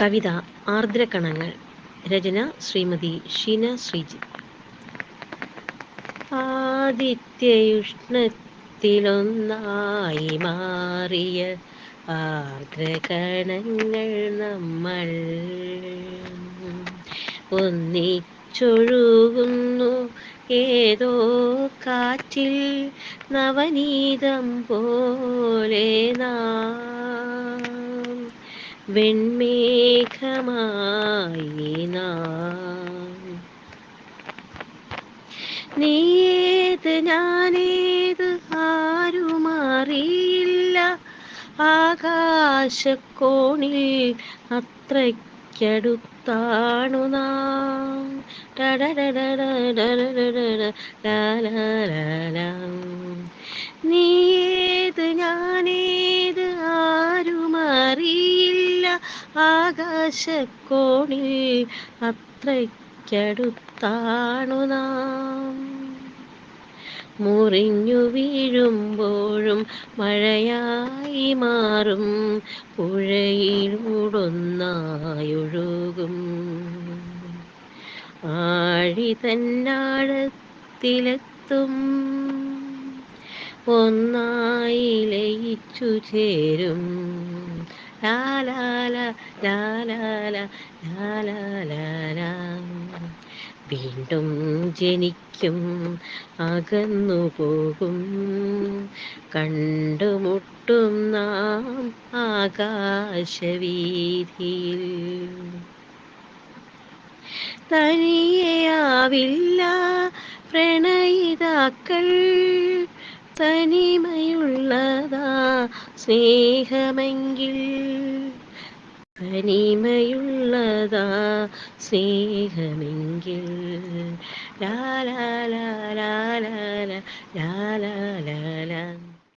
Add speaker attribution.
Speaker 1: കവിത ആർദ്രകണങ്ങൾ. രചന ശ്രീമതി ഷീന ശ്രീജി. ആദിത്യയുഷ്ണത്തിലൊന്നായി മാറിയ ആർദ്രകണങ്ങൾ നമ്മൾ ഒന്നിച്ചൊഴുകുന്നു. ഏതോ കാറ്റിൽ നവനീതം പോലെ നാം വെൺമേഘമായി നാം. നീയേത് ഞാനേത് ആരുമാറിയില്ല. ആകാശക്കോണിൽ അത്രയ്ക്കടുത്താണു നാം. നീയേത് ആകാശക്കോണിൽ അത്രയ്ക്കടുത്താണു നാം. മുറിഞ്ഞു വീഴുമ്പോഴും മഴയായി മാറും പുഴയിലൂടൊന്നായൊഴുകും. ആഴി തന്നാഴത്തിലെത്തും ഒന്നായി ലയിച്ചു ചേരും വീണ്ടും ജനിക്കും അകന്നു പോകും. കണ്ടുമുട്ടും നാം ആകാശവീതിയിൽ തനിയാവില്ല പ്രണയിതാക്കൾ. തനിമയുള്ളതാ സ്നേഹമെങ്കിൽ തനിമയുള്ളതാ സ്നേഹമെങ്കിൽ. ലാലാല ലാലാല ലാലാല